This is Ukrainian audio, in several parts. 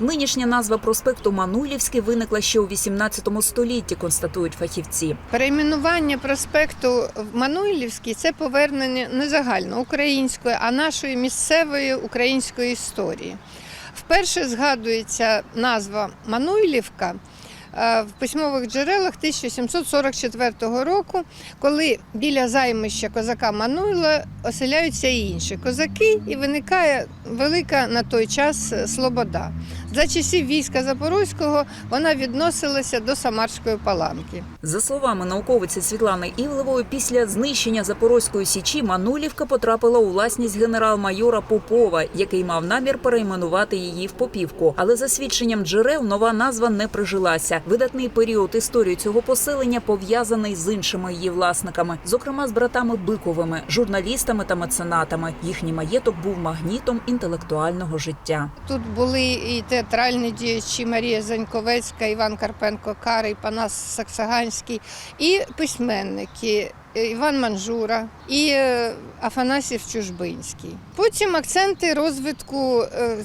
Нинішня назва проспекту Мануйлівський виникла ще у 18 столітті, констатують фахівці. Перейменування проспекту в Мануйлівський це повернення не загальноукраїнської, а нашої місцевої української історії. Вперше згадується назва Мануйлівка е, в письмових джерелах 1744 року, коли біля займища козака Мануйла оселяються і інші козаки, і виникає велика на той час е, слобода. За часів війська Запорозького вона відносилася до Самарської паланки. За словами науковиці Світлани Івлевої, після знищення Запорозької січі Манулівка потрапила у власність генерал-майора Попова, який мав намір перейменувати її в Попівку. Але за свідченням джерел нова назва не прижилася. Видатний період історії цього поселення пов'язаний з іншими її власниками, зокрема з братами Биковими, журналістами та меценатами. Їхній маєток був магнітом інтелектуального життя. Тут були і театральні діячі Марія Заньковецька, Іван Карпенко Карий, Панас Саксаганський, і письменники. е, Іван Манжура і е, Афанасів Чужбинський. Потім акценти розвитку е,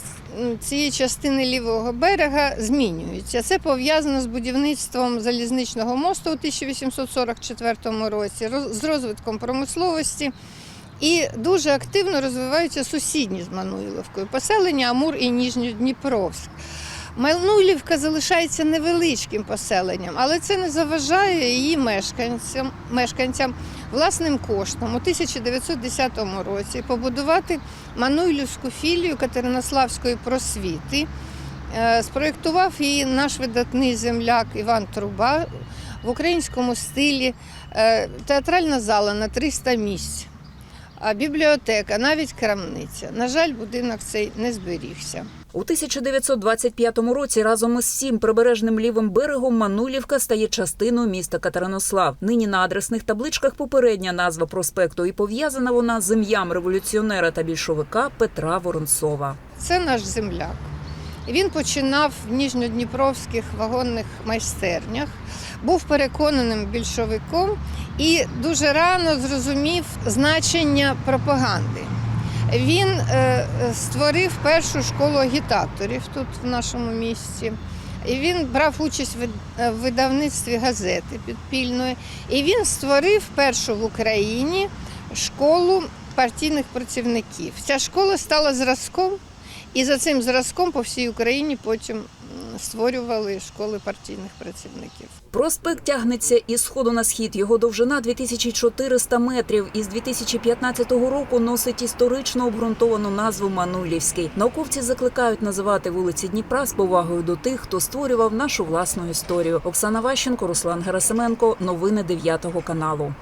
цієї частини лівого берега змінюються. Це пов'язано з будівництвом залізничного мосту у 1844 році, з розвитком промисловості. І дуже активно розвиваються сусідні з Мануйловкою поселення Амур і Ніжньодніпровськ. Мануйлівка залишається невеличким поселенням, але це не заважає її мешканцям, мешканцям власним коштом у 1910 році побудувати Мануйлівську філію Катеринославської просвіти. Е, Спроєктував її наш видатний земляк Іван Труба в українському стилі. Е, Театральна зала на 300 місць а бібліотека, навіть крамниця. На жаль, будинок цей не зберігся. У 1925 році разом із всім прибережним лівим берегом Манулівка стає частиною міста Катеринослав. Нині на адресних табличках попередня назва проспекту і пов'язана вона з ім'ям революціонера та більшовика Петра Воронцова. Це наш земляк. Він починав в ніжньодніпровських вагонних майстернях, був переконаним більшовиком і дуже рано зрозумів значення пропаганди. Він е, створив першу школу агітаторів тут в нашому місті. І він брав участь е, в видавництві газети підпільної. І він створив першу в Україні школу партійних працівників. Ця школа стала зразком, і за цим зразком по всій Україні потім створювали школи партійних працівників. Проспект тягнеться із сходу на схід. Його довжина 2400 метрів. І з 2015 року носить історично обґрунтовану назву Манулівський. Науковці закликають називати вулиці Дніпра з повагою до тих, хто створював нашу власну історію. Оксана Ващенко, Руслан Герасименко. Новини 9 каналу.